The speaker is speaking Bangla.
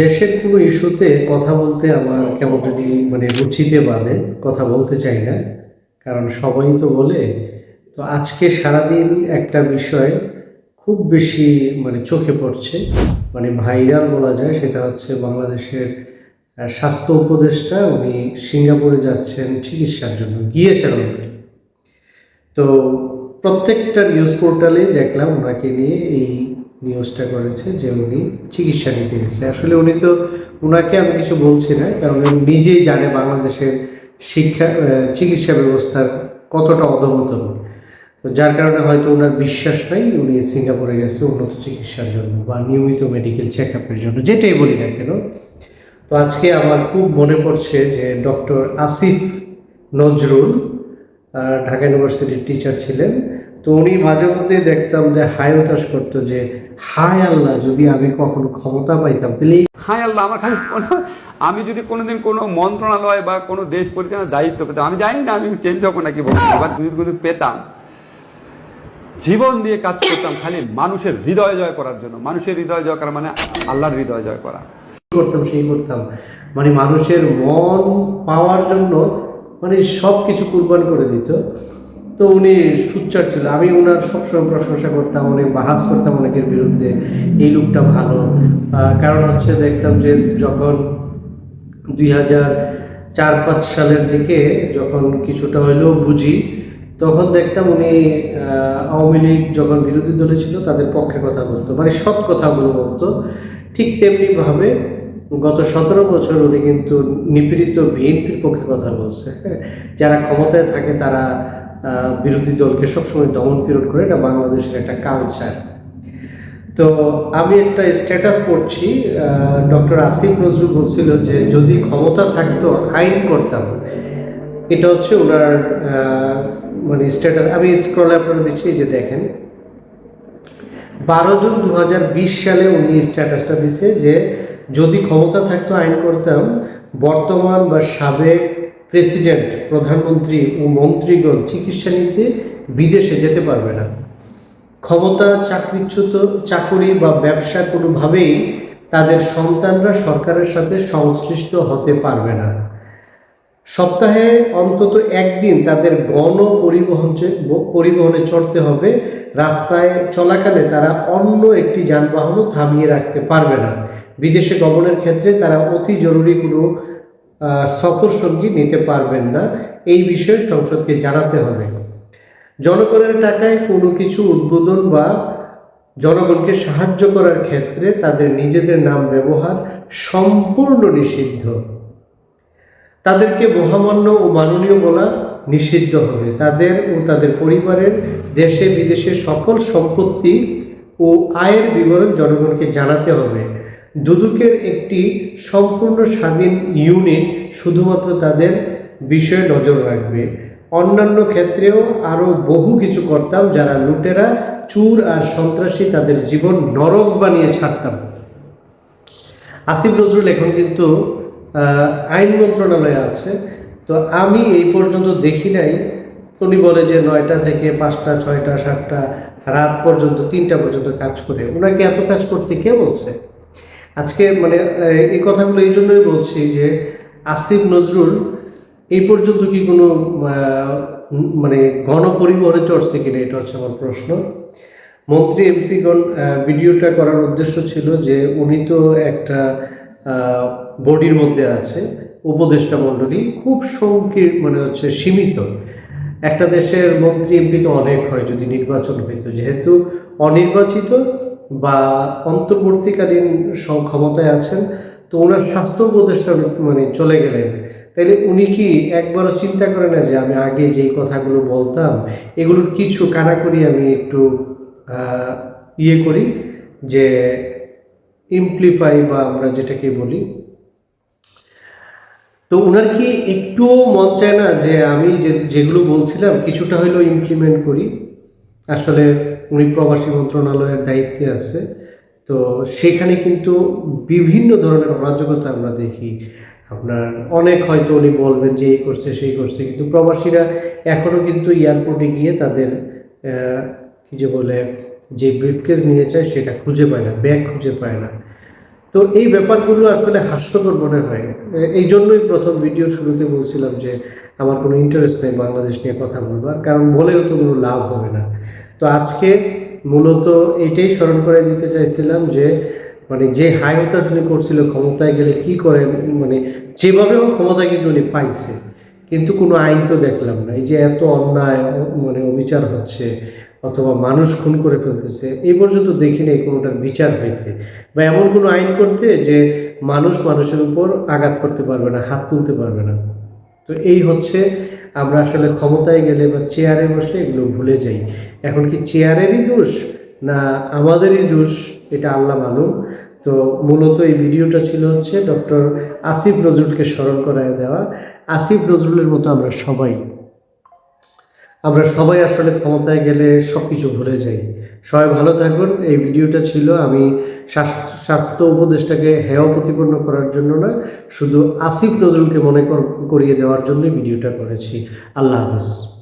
দেশের কোনো ইস্যুতে কথা বলতে আমার কেমন যদি মানে রুচিতে বাঁধে, কথা বলতে চাই না, কারণ সবাই তো বলে। তো আজকে সারাদিন একটা বিষয় খুব বেশি মানে চোখে পড়ছে মানে ভাইরাল বলা যায়, সেটা হচ্ছে বাংলাদেশের স্বাস্থ্য উপদেষ্টা উনি সিঙ্গাপুরে যাচ্ছেন চিকিৎসার জন্য, গিয়েছেন তো প্রত্যেকটা নিউজ পোর্টালে দেখলাম ওনাকে নিয়ে এই নিউজটা করেছে যে উনি চিকিৎসা নিতে গেছে। আসলে উনি তো ওনাকে আমি কিছু বলছি না, কারণ উনি নিজেই জানে বাংলাদেশের শিক্ষা চিকিৎসা ব্যবস্থার কতটা অধমতন তো যার কারণে হয়তো ওনার বিশ্বাস নাই, উনি সিঙ্গাপুরে গেছে উন্নত চিকিৎসার জন্য বা নিয়মিত মেডিকেল চেক আপের জন্য, যেটাই বলি না কেন। তো আজকে আমার খুব মনে পড়ছে যে ডক্টর আসিফ নজরুল ঢাকা ইউনিভার্সিটির টিচার ছিলেন। তো উনি মাঝে মধ্যে দেখতাম যে হায় হতাশ করতো যে হায় আল্লাহ যদি আমি কখনো ক্ষমতা পাইতাম তাহলে হায় আল্লাহ আমার খালি আমি যদি কোনোদিন কোনো মন্ত্রণালয় বা কোনো দেশ পরিচালনার দায়িত্ব পেতাম আমি জানি না আমি চেঞ্জ হব নাকি বলব যদি কিন্তু পেতাম। জীবন দিয়ে কাজ করতাম খালি মানুষের হৃদয় জয় করার জন্য। মানুষের হৃদয় জয় করা মানে আল্লাহর হৃদয় জয় করা। করতাম সেই করতাম। মানে মানুষের মন পাওয়ার জন্য মানে সব কিছু কুরবান করে দিত। তো উনি সুচ্চার ছিল। আমি ওনার সবসময় প্রশংসা করতাম অনেক বাহাস করতাম অনেকের বিরুদ্ধে, এই লোকটা ভালো। কারণ হচ্ছে দেখতাম যে যখন দুই হাজার চার পাঁচ সালের দিকে যখন কিছুটা হইলেও বুঝি, তখন দেখতাম উনি আওয়ামী লীগ যখন বিরোধী দলে ছিল, তাদের পক্ষে কথা বলতো। মানে সৎ কথাগুলো বলতো। ঠিক তেমনিভাবে গত সতেরো বছর উনি কিন্তু নিপীড়িত বিএনপির পক্ষে কথা বলছে। যারা ক্ষমতায় থাকে তারা বিরোধী দলকে সবসময় দমন পীড়ন করে, এটা বাংলাদেশের একটা কালচার তো আমি একটা স্ট্যাটাস পড়ছি ডক্টর আসিফ নজরুল বলছিল যে যদি ক্ষমতা থাকতো, আইন করতাম। এটা হচ্ছে ওনার মানে স্ট্যাটাস আমি স্ক্রলে আপনারা দিচ্ছি যে দেখেন। বারো জুন দু হাজার বিশ সালে উনি স্ট্যাটাসটা দিছে যে যদি ক্ষমতা থাকতো আইন করতাম বর্তমান বা সাবেক প্রেসিডেন্ট, প্রধানমন্ত্রী ও মন্ত্রীগণ চিকিৎসা নিতে বিদেশে যেতে পারবে না। ক্ষমতা চাকরিচ্যুত চাকুরি বা ব্যবসা কোনোভাবেই তাদের সন্তানরা সরকারের সাথে সংশ্লিষ্ট হতে পারবে না। সপ্তাহে অন্তত একদিন তাদের গণ পরিবহন পরিবহনে চড়তে হবে, রাস্তায় চলাকালে তারা অন্য একটি যানবাহনও থামিয়ে রাখতে পারবে না। বিদেশে গমনের ক্ষেত্রে তারা অতি জরুরি কোনো সফর সঙ্গী নিতে পারবেন না। এই বিষয়ে সংসদকে জানাতে হবে। জনগণের টাকায় কোনো কিছু উদ্বোধন বা জনগণকে সাহায্য করার ক্ষেত্রে তাদের নিজেদের নাম ব্যবহার সম্পূর্ণ নিষিদ্ধ। তাদেরকে মহামান্য ও মাননীয় বলা নিষিদ্ধ হবে। তাদের ও তাদের পরিবারের দেশে বিদেশে সকল সম্পত্তি ও আয়ের বিবরণ জনগণকে জানাতে হবে। দুদুকের একটি সম্পূর্ণ স্বাধীন ইউনিট শুধুমাত্র তাদের বিষয়ে নজর রাখবে। অন্যান্য ক্ষেত্রেও আরও বহু কিছু করতাম যারা লুটেরা, চুর আর সন্ত্রাসী তাদের জীবন নরক বানিয়ে ছাড়তাম। আসিফ নজরুল এখন কিন্তু আইন মন্ত্রণালয়ে আছে। তো আমি এই পর্যন্ত দেখি নাই। উনি বলে যে নয়টা থেকে পাঁচটা, ছয়টা, সাতটা, রাত পর্যন্ত, তিনটা পর্যন্ত কাজ করে। ওনাকে এত কাজ করতে কে বলছে? আজকে মানে এই কথাগুলো এই জন্যই বলছি যে আসিফ নজরুল এই পর্যন্ত কি কোনো মানে গণপরিবহনে চড়ছে কিনা, এটা হচ্ছে আমার প্রশ্ন। মন্ত্রী এমপিগণ ভিডিওটা করার উদ্দেশ্য ছিল যে উনি তো একটা বডির মধ্যে আছে। উপদেষ্টা মণ্ডলী খুব সংকীর্ণ মানে হচ্ছে সীমিত। একটা দেশের মন্ত্রী এমপি তো অনেক হয় যদি নির্বাচন হইতো। যেহেতু অনির্বাচিত বা অন্তর্বর্তীকালীন ক্ষমতায় আছেন, তো ওনার স্বাস্থ্য উপদেষ্টা মানে চলে গেলেন। তাইলে উনি কি একবারও চিন্তা করে না যে আমি আগে যেই কথাগুলো বলতাম, এগুলোর কিছু কানাকড়ি আমি একটু ইয়ে করি যে ইমপ্লিফাই বা আমরা যেটাকে বলি। তো ওনার কি একটুও মন চায় না যে আমি যে, যেগুলো বলছিলাম, কিছুটা হলেও ইমপ্লিমেন্ট করি। আসলে উনি প্রবাসী মন্ত্রণালয়ের দায়িত্বে আছে। তো সেখানে কিন্তু বিভিন্ন ধরনের অরাজকতা আমরা দেখি। আপনার অনেক হয়তো উনি বলবেন যে, এই করছে, সেই করছে। কিন্তু প্রবাসীরা এখনও কিন্তু এয়ারপোর্টে গিয়ে তাদের কি যে বলে যে ব্রিফকেস নিয়ে যায় সেটা খুঁজে পায় না ব্যাগ খুঁজে পায় না। তো এই ব্যাপারগুলো আসলে হাস্যকর মনে হয়। এই জন্যই প্রথম ভিডিও শুরুতে বলছিলাম যে, আমার কোনো ইন্টারেস্ট নেই বাংলাদেশ নিয়ে কথা বলবার, কারণ বলেও তো কোনো লাভ হবে না। তো আজকে মূলত এটাই স্মরণ করে দিতে চাইছিলাম যে মানে যে হাই হতাশ উনি করছিল ক্ষমতায় গেলে কি করে মানে যেভাবে হোক ক্ষমতা কিন্তু উনি পাইছে। কিন্তু কোনো আইন তো দেখলাম না। এই যে এত অন্যায় মানে অবিচার হচ্ছে অথবা মানুষ খুন করে ফেলতেছে, এই পর্যন্ত দেখি নাই কোনোটার বিচার হইতে। বা এমন কোনো আইন করতে যে মানুষ মানুষের উপর আঘাত করতে পারবে না, হাত তুলতে পারবে না। তো এই হচ্ছে আমরা আসলে ক্ষমতায় গেলে বা চেয়ারে বসলে এগুলো ভুলে যাই। এখন কি চেয়ারেরই দোষ না আমাদেরই দোষ, এটা আল্লাহ মালুম। তো মূলত এই ভিডিওটা ছিল হচ্ছে ডক্টর আসিফ নজরুলকে স্মরণ করায় দেওয়া। আসিফ নজরুলের মতো আমরা সবাই। আমরা সবাই আসলে ক্ষমতায় গেলে সব কিছু ভুলে যাই। সবাই ভালো থাকুন। এই ভিডিওটা ছিল আমি স্বাস্থ্য উপদেশটাকে হেয় প্রতিপন্ন করার জন্য না শুধু আসিফ নজরুলকে মনে কর- করিয়ে দেওয়ার জন্য ভিডিওটা করেছি। আল্লাহ হাফিজ।